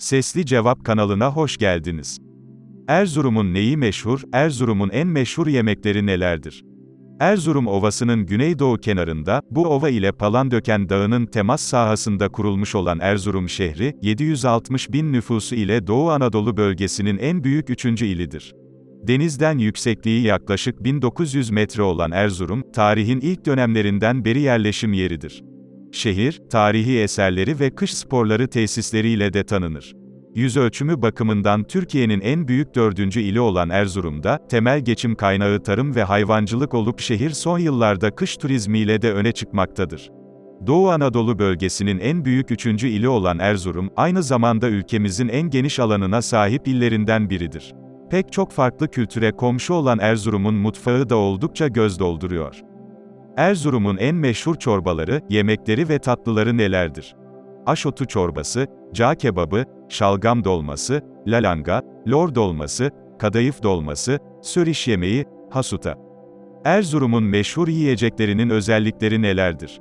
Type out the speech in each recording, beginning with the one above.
Sesli Cevap kanalına hoş geldiniz. Erzurum'un neyi meşhur, Erzurum'un en meşhur yemekleri nelerdir? Erzurum Ovası'nın güneydoğu kenarında, bu ova ile Palandöken Dağı'nın temas sahasında kurulmuş olan Erzurum şehri, 760 bin nüfusu ile Doğu Anadolu bölgesinin en büyük üçüncü ilidir. Denizden yüksekliği yaklaşık 1900 metre olan Erzurum, tarihin ilk dönemlerinden beri yerleşim yeridir. Şehir, tarihi eserleri ve kış sporları tesisleriyle de tanınır. Yüz ölçümü bakımından Türkiye'nin en büyük dördüncü ili olan Erzurum'da, temel geçim kaynağı tarım ve hayvancılık olup şehir son yıllarda kış turizmiyle de öne çıkmaktadır. Doğu Anadolu bölgesinin en büyük üçüncü ili olan Erzurum, aynı zamanda ülkemizin en geniş alanına sahip illerinden biridir. Pek çok farklı kültüre komşu olan Erzurum'un mutfağı da oldukça göz dolduruyor. Erzurum'un en meşhur çorbaları, yemekleri ve tatlıları nelerdir? Aşotu çorbası, cağ kebabı, şalgam dolması, lalanga, lor dolması, kadayıf dolması, sörüş yemeği, hasuta. Erzurum'un meşhur yiyeceklerinin özellikleri nelerdir?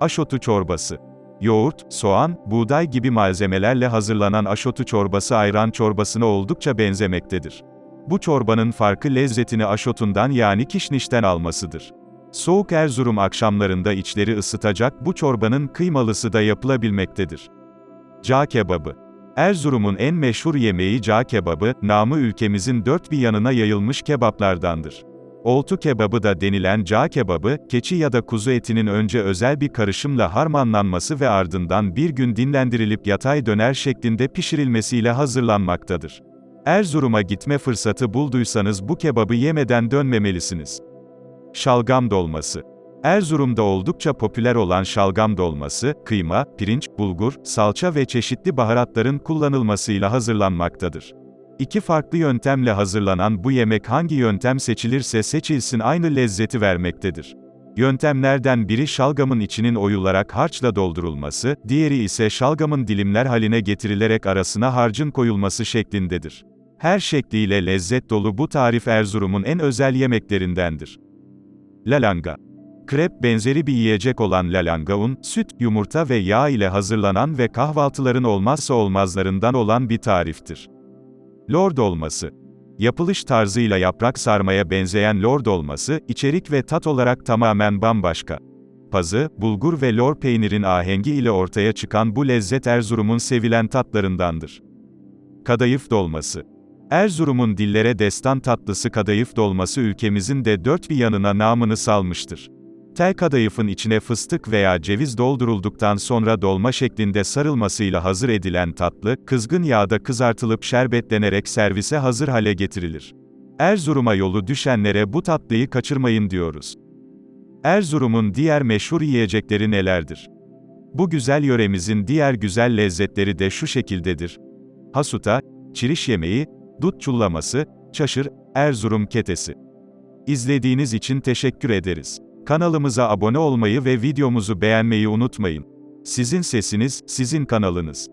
Aşotu çorbası. Yoğurt, soğan, buğday gibi malzemelerle hazırlanan aşotu çorbası ayran çorbasına oldukça benzemektedir. Bu çorbanın farkı lezzetini aşotundan yani kişnişten almasıdır. Soğuk Erzurum akşamlarında içleri ısıtacak bu çorbanın kıymalısı da yapılabilmektedir. Cağ kebabı. Erzurum'un en meşhur yemeği cağ kebabı, namı ülkemizin dört bir yanına yayılmış kebaplardandır. Oltu kebabı da denilen cağ kebabı, keçi ya da kuzu etinin önce özel bir karışımla harmanlanması ve ardından bir gün dinlendirilip yatay döner şeklinde pişirilmesiyle hazırlanmaktadır. Erzurum'a gitme fırsatı bulduysanız bu kebabı yemeden dönmemelisiniz. Şalgam dolması. Erzurum'da oldukça popüler olan şalgam dolması, kıyma, pirinç, bulgur, salça ve çeşitli baharatların kullanılmasıyla hazırlanmaktadır. İki farklı yöntemle hazırlanan bu yemek hangi yöntem seçilirse seçilsin aynı lezzeti vermektedir. Yöntemlerden biri şalgamın içinin oyularak harçla doldurulması, diğeri ise şalgamın dilimler haline getirilerek arasına harcın koyulması şeklindedir. Her şekliyle lezzet dolu bu tarif Erzurum'un en özel yemeklerindendir. Lalanga. Krep benzeri bir yiyecek olan lalanga un, süt, yumurta ve yağ ile hazırlanan ve kahvaltıların olmazsa olmazlarından olan bir tariftir. Lor dolması. Yapılış tarzıyla yaprak sarmaya benzeyen lor dolması, içerik ve tat olarak tamamen bambaşka. Pazı, bulgur ve lor peynirin ahengi ile ortaya çıkan bu lezzet Erzurum'un sevilen tatlarındandır. Kadayıf dolması. Erzurum'un dillere destan tatlısı kadayıf dolması ülkemizin de dört bir yanına namını salmıştır. Tel kadayıfın içine fıstık veya ceviz doldurulduktan sonra dolma şeklinde sarılmasıyla hazır edilen tatlı, kızgın yağda kızartılıp şerbetlenerek servise hazır hale getirilir. Erzurum'a yolu düşenlere bu tatlıyı kaçırmayın diyoruz. Erzurum'un diğer meşhur yiyecekleri nelerdir? Bu güzel yöremizin diğer güzel lezzetleri de şu şekildedir. Hasuta, çiriş yemeği, dut çullaması, çaşır, Erzurum ketesi. İzlediğiniz için teşekkür ederiz. Kanalımıza abone olmayı ve videomuzu beğenmeyi unutmayın. Sizin sesiniz, sizin kanalınız.